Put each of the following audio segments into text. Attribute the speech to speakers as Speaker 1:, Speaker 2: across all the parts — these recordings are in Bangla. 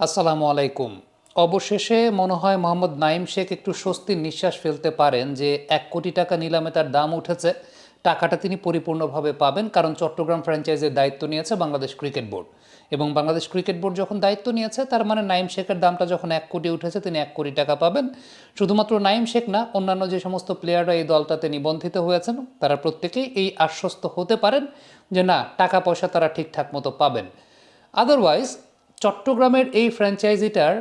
Speaker 1: আসসালামু আলাইকুম। অবশেষে মনে হয় মোহাম্মদ নাইম শেখ একটু স্বস্তির নিঃশ্বাস ফেলতে পারেন যে এক কোটি টাকা নিলামে তার দাম উঠেছে। টাকাটা তিনি পরিপূর্ণভাবে পাবেন কারণ চট্টগ্রাম ফ্র্যাঞ্চাইজের দায়িত্ব নিয়েছে বাংলাদেশ ক্রিকেট বোর্ড। এবং বাংলাদেশ ক্রিকেট বোর্ড যখন দায়িত্ব নিয়েছে, তার মানে নাইম শেখের দামটা যখন এক কোটি উঠেছে, তিনি এক কোটি টাকা পাবেন। শুধুমাত্র নাইম শেখ না, অন্যান্য যে সমস্ত প্লেয়াররা এই দলটাতে নিবন্ধিত হয়েছেন, তারা প্রত্যেকেই এই আশ্বস্ত হতে পারেন যে না, টাকা পয়সা তারা ঠিকঠাক মতো পাবেন। আদারওয়াইজ চট্টগ্রামের এই ফ্র্যাঞ্চাইজিটার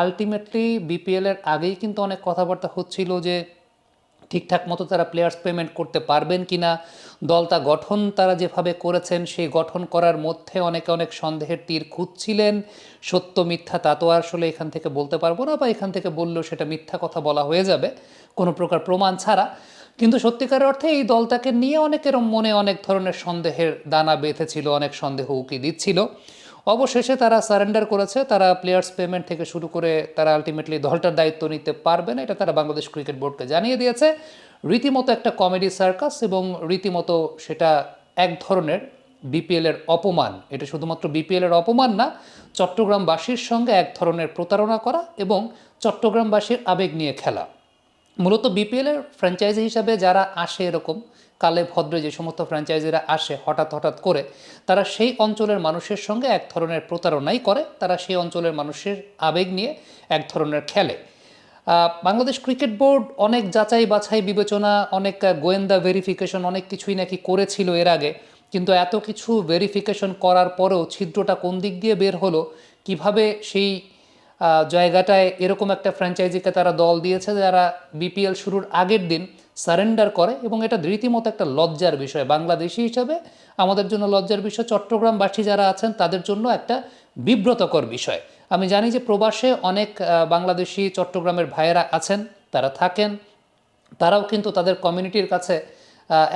Speaker 1: আলটিমেটলি বিপিএল এর আগেই কিন্তু অনেক কথাবার্তা হচ্ছিল যে ঠিকঠাক মতো তারা প্লেয়ার্স পেমেন্ট করতে পারবেন কি না দলটা গঠন তারা যেভাবে করেছেন, সেই গঠন করার মধ্যে অনেকে অনেক সন্দেহের তীর খুঁজছিলেন। সত্য মিথ্যা তা তো আসলে এখান থেকে বলতে পারব না বা এখান থেকে বললেও সেটা মিথ্যা কথা বলা হয়ে যাবে, কোনো প্রকার প্রমাণ ছাড়া। কিন্তু সত্যিকার অর্থে এই দলটাকে নিয়ে অনেকের মনে অনেক ধরনের সন্দেহের দানা বেঁধেছিল, অনেক সন্দেহ উকি দিচ্ছিল। অবশেষে তারা সারেন্ডার করেছে। তারা প্লেয়ার্স পেমেন্ট থেকে শুরু করে তারা আলটিমেটলি দলটার দায়িত্ব নিতে পারবে না। এটা তারা বাংলাদেশ ক্রিকেট বোর্ডকে জানিয়ে দিয়েছে। রীতিমতো একটা কমেডি সার্কাস এবং রীতিমতো সেটা এক ধরনের বিপিএল এর অপমান। এটা শুধুমাত্র বিপিএল এর অপমান না, চট্টগ্রামবাসীর সঙ্গে এক ধরনের প্রতারণা করা এবং চট্টগ্রামবাসীর আবেগ নিয়ে খেলা। মূলত বিপিএল এর ফ্র্যাঞ্চাইজি হিসাবে যারা আসে এরকম কালে ভদ্রে যে সমস্ত ফ্র্যাঞ্চাইজিরা আসে হঠাৎ হঠাৎ করে, তারা সেই অঞ্চলের মানুষের সঙ্গে এক ধরনের প্রতারণাই করে, তারা সেই অঞ্চলের মানুষের আবেগ নিয়ে এক ধরনের খেলে। বাংলাদেশ ক্রিকেট বোর্ড অনেক যাচাই বাছাই বিবেচনা, অনেক গোয়েন্দা ভেরিফিকেশন অনেক কিছুই নাকি করেছিল এর আগে, কিন্তু এত কিছু ভেরিফিকেশন করার পরেও ছিদ্রটা কোন দিক দিয়ে বের হলো, কীভাবে সেই জায়গাটায় এরকম একটা ফ্র্যাঞ্চাইজিকে তারা দল দিয়েছে, যারা বিপিএল শুরুর আগের দিন সারেন্ডার করে এবং এটা রীতিমতো একটা লজ্জার বিষয়। বাংলাদেশি হিসাবে আমাদের জন্য লজ্জার বিষয়, চট্টগ্রামবাসী যারা আছেন তাদের জন্য একটা বিব্রতকর বিষয়। আমি জানি যে প্রবাসে অনেক বাংলাদেশি চট্টগ্রামের ভাইয়েরা আছেন, তারা থাকেন, তারাও কিন্তু তাদের কমিউনিটির কাছে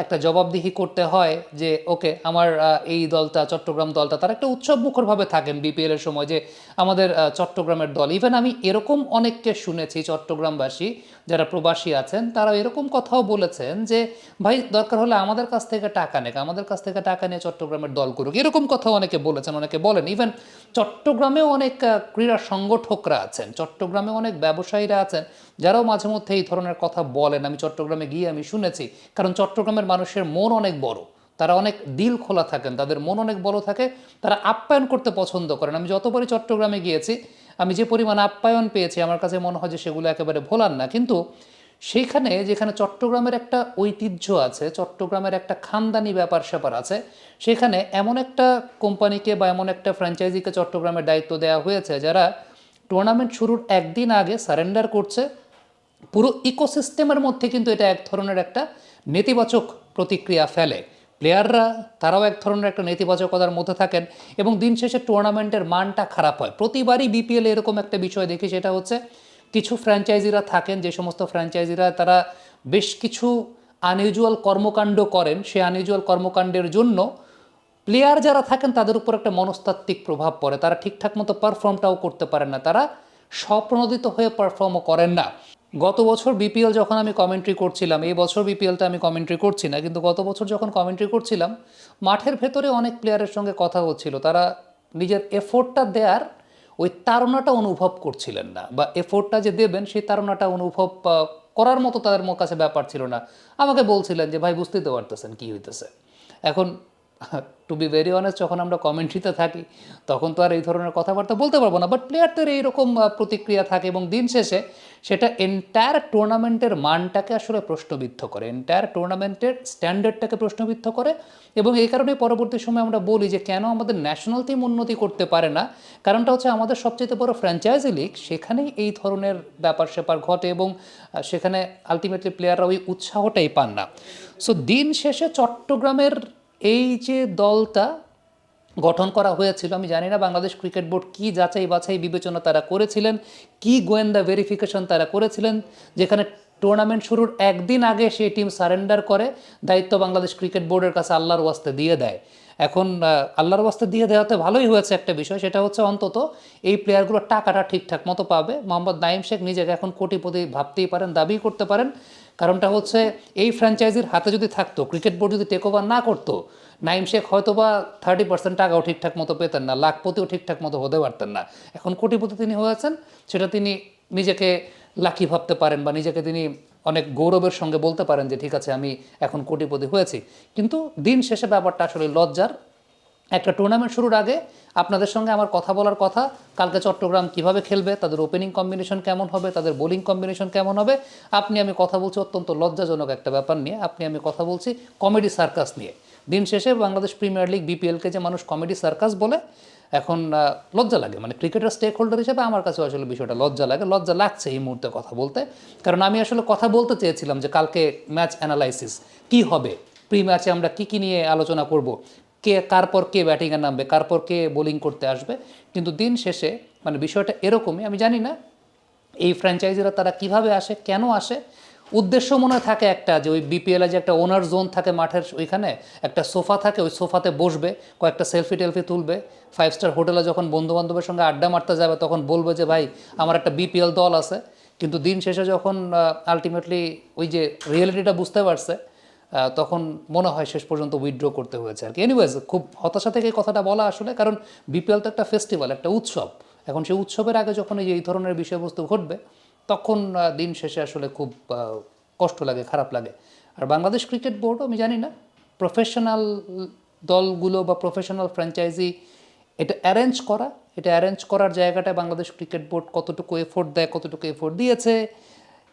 Speaker 1: একটা জবাবদিহি করতে হয় যে, ওকে, আমার এই দলটা, চট্টগ্রাম দলটা, তারা একটা উৎসব মুখরভাবে থাকেন বিপিএল এর সময় যে, আমাদের চট্টগ্রামের দল। ইভেন আমি এরকম অনেককে শুনেছি, চট্টগ্রামবাসী, যারা প্রবাসী আছেন, তারা এরকম কথাও বলেছেন যে, ভাই, দরকার হলে আমাদের কাছ থেকে টাকা নেক, আমাদের কাছ থেকে টাকা নিয়ে চট্টগ্রামের দল করুক। এরকম কথাও অনেকে বলেছেন, অনেকে বলেন। ইভেন চট্টগ্রামেও অনেক ক্রীড়া সংগঠকরা আছেন, চট্টগ্রামে অনেক ব্যবসায়ীরা আছেন যারাও মাঝে মধ্যে এই ধরনের কথা বলেন, আমি চট্টগ্রামে গিয়ে আমি শুনেছি, কারণ চট্টগ্রামের মানুষের মন অনেক বড়। তারা অনেক দিল খোলা থাকেন, তাদের মন অনেক বড় থাকে, তারা আপ্যায়ন করতে পছন্দ করেন। আমি যতবারই চট্টগ্রামে গিয়েছি, আমি যে পরিমাণ আপ্যায়ন পেয়েছি, আমার কাছে মনে হয় যে সেগুলো একেবারে ভোলার না। কিন্তু সেইখানে, যেখানে চট্টগ্রামের একটা ঐতিহ্য আছে, চট্টগ্রামের একটা খানদানি ব্যাপার স্যাপার আছে, সেখানে এমন একটা কোম্পানিকে বা এমন একটা ফ্র্যাঞ্চাইজিকে চট্টগ্রামের দায়িত্ব দেওয়া হয়েছে, যারা টুর্নামেন্ট শুরুর একদিন আগে সারেন্ডার করছে পুরো ইকোসিস্টেমের মধ্যে কিন্তু এটা এক ধরনের একটা নেতিবাচক প্রতিক্রিয়া ফেলে। প্লেয়াররা তারাও এক ধরনের একটা নেতিবাচকতার মধ্যে থাকেন এবং দিন শেষে টুর্নামেন্টের মানটা খারাপ হয়। প্রতিবারই বিপিএল এরকম একটা বিষয় দেখি, সেটা হচ্ছে কিছু ফ্র্যাঞ্চাইজিরা থাকেন, যে সমস্ত ফ্র্যাঞ্চাইজিরা তারা বেশ কিছু আনইউজুয়াল কর্মকাণ্ড করেন। সেই আনইউজুয়াল কর্মকাণ্ডের জন্য প্লেয়ার যারা থাকেন, তাদের উপর একটা মনস্তাত্ত্বিক প্রভাব পড়ে। তারা ঠিকঠাক মতো পারফর্মটাও করতে পারেন না। তারা স্বপ্রণোদিত হয়ে পারফর্মও করেন না। গত বছর বিপিএল যখন আমি কমেন্ট্রি করছিলাম, এই বছর বিপিএলটা আমি কমেন্ট্রি করছি না, কিন্তু গত বছর যখন কমেন্ট্রি করছিলাম, মাঠের ভেতরে অনেক প্লেয়ারের সঙ্গে কথা হচ্ছিল। তারা নিজের এফোর্টটা দেওয়ার ওই তারণাটা অনুভব করছিলেন না, বা এফোর্টটা যে দেবেন, সেই তারণাটা অনুভব করার মতো তাদের কাছে ব্যাপার ছিল না। আমাকে বলছিলেন যে, ভাই বুঝতেই তো পারতেছেন কী হইতেছে। এখন টু বি ভেরি অনেস্ট যখন আমরা কমেন্ট্রিতে থাকি, তখন তো আর এই ধরনের কথাবার্তা বলতে পারব না বাট প্লেয়ারদের এইরকম প্রতিক্রিয়া থাকে এবং দিন শেষে সেটা এন্টায়ার টুর্নামেন্টের মানটাকে আসলে প্রশ্নবিদ্ধ করে এন্টায়ার টুর্নামেন্টের স্ট্যান্ডার্ডটাকে প্রশ্নবিদ্ধ করে এবং এই কারণে পরবর্তী সময় আমরা বলি যে কেন আমাদের ন্যাশনাল টিম উন্নতি করতে পারে না, কারণটা হচ্ছে আমাদের সবচেয়ে বড় ফ্র্যাঞ্চাইজি লিগ সেখানেই এই ধরনের ব্যাপার স্যাপার ঘটে এবং সেখানে আলটিমেটলি প্লেয়াররা ওই উৎসাহটাই পান না। সো দিন শেষে চট্টগ্রামের এই যে দলটা গঠন করা হয়েছিল, আমি জানি না বাংলাদেশ ক্রিকেট বোর্ড কী যাচাই বাছাই বিবেচনা তারা করেছিলেন, কি গোয়েন্দা ভেরিফিকেশন তারা করেছিলেন, যেখানে টুর্নামেন্ট শুরুর একদিন আগে সেই টিম সারেন্ডার করে, দায়িত্ব বাংলাদেশ ক্রিকেট বোর্ডের কাছে আল্লাহর ওয়াস্তে দিয়ে দেয়। এখন আল্লাহর ওয়াস্তে দিয়ে দেওয়াতে ভালোই হয়েছে একটা বিষয়, সেটা হচ্ছে অন্তত এই প্লেয়ারগুলোর টাকাটা ঠিকঠাক মতো পাবে। মোহাম্মদ নাইম শেখ নিজেকে এখন কোটিপতি ভাবতেই পারেন, দাবি করতে পারেন। কারণটা হচ্ছে এই ফ্র্যাঞ্চাইজির হাতে যদি থাকতো ক্রিকেট বোর্ড যদি টেক ওভার না করতো, নাইম শেখ হয়তো বা থার্টি পার্সেন্ট টাকাও ঠিকঠাক মতো পেতেন না, লাখপতিও ঠিকঠাক মতো হতে পারতেন না। এখন কোটিপতি তিনি হয়েছেন, সেটা তিনি নিজেকে লাকি ভাবতে পারেন বা নিজেকে তিনি অনেক গৌরবের সঙ্গে বলতে পারেন যে, ঠিক আছে, আমি এখন কোটিপতি হয়েছি। কিন্তু দিন শেষে ব্যাপারটা আসলে লজ্জার একটা টুর্নামেন্ট শুরুর আগে আপনাদের সঙ্গে আমার কথা বলার কথা, কালকে চট্টগ্রাম কীভাবে খেলবে, তাদের ওপেনিং কম্বিনেশন কেমন হবে, তাদের বোলিং কম্বিনেশন কেমন হবে, আপনি আমি কথা বলছি অত্যন্ত লজ্জাজনক একটা ব্যাপার নিয়ে, আপনি আমি কথা বলছি কমেডি সার্কাস নিয়ে। দিন শেষে বাংলাদেশ প্রিমিয়ার লিগ বিপিএলকে যে মানুষ কমেডি সার্কাস বলে, এখন লজ্জা লাগে। মানে ক্রিকেটের স্টেক হোল্ডার হিসেবে আমার কাছে আসলে বিষয়টা লজ্জা লাগে, লজ্জা লাগছে এই মুহূর্তে কথা বলতে। কারণ আমি আসলে কথা বলতে চেয়েছিলাম যে কালকে ম্যাচ অ্যানালাইসিস কি হবে প্রি ম্যাচে আমরা কী কী নিয়ে আলোচনা করব কে, কার পর কে ব্যাটিংয়ে নামবে, কার পর কে বোলিং করতে আসবে, কিন্তু দিন শেষে মানে বিষয়টা এরকমই, আমি জানি না, এই ফ্র্যাঞ্চাইজিরা তারা কীভাবে আসে, কেন আসে, উদ্দেশ্য মনে থাকে একটা যে ওই বিপিএলে যে একটা ওনার জোন থাকে মাঠের ওইখানে, একটা সোফা থাকে, ওই সোফাতে বসবে, কয়েকটা সেলফি টেলফি তুলবে ফাইভ স্টার হোটেলে যখন বন্ধু বান্ধবের সঙ্গে আড্ডা মারতে যাবে, তখন বলবে যে, ভাই, আমার একটা বিপিএল দল আছে। কিন্তু দিন শেষে যখন আলটিমেটলি ওই যে রিয়েলিটিটা বুঝতে পারছে তখন মনে হয় শেষ পর্যন্ত উইথড্র করতে হয়েছে আর কি। এনিওয়েজ খুব হতাশা থেকে কথাটা বলা আসলে, কারণ বিপিএল তো একটা ফেস্টিভ্যাল একটা উৎসব। এখন সেই উৎসবের আগে যখন এই ধরনের বিষয়বস্তু ঘটবে, তখন দিন শেষে আসলে খুব কষ্ট লাগে, খারাপ লাগে। আর বাংলাদেশ ক্রিকেট বোর্ড আমি জানি না প্রফেশনাল দলগুলো বা প্রফেশনাল ফ্র্যাঞ্চাইজি এটা অ্যারেঞ্জ করা, এটা অ্যারেঞ্জ করার জায়গাটায় বাংলাদেশ ক্রিকেট বোর্ড কতটুকু এফোর্ট দেয়, কতটুকু এফোর্ট দিয়েছে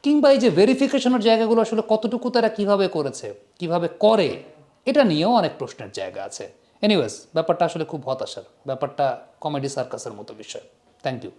Speaker 1: কিংবা এই যে ভেরিফিকেশনের জায়গাগুলো আসলে কতটুকু তারা কীভাবে করেছে, কীভাবে করে, এটা নিয়েও অনেক প্রশ্নের জায়গা আছে। এনিওয়েজ ব্যাপারটা আসলে খুব হতাশার, ব্যাপারটা কমেডি সার্কাসের মতো বিষয়। Thank you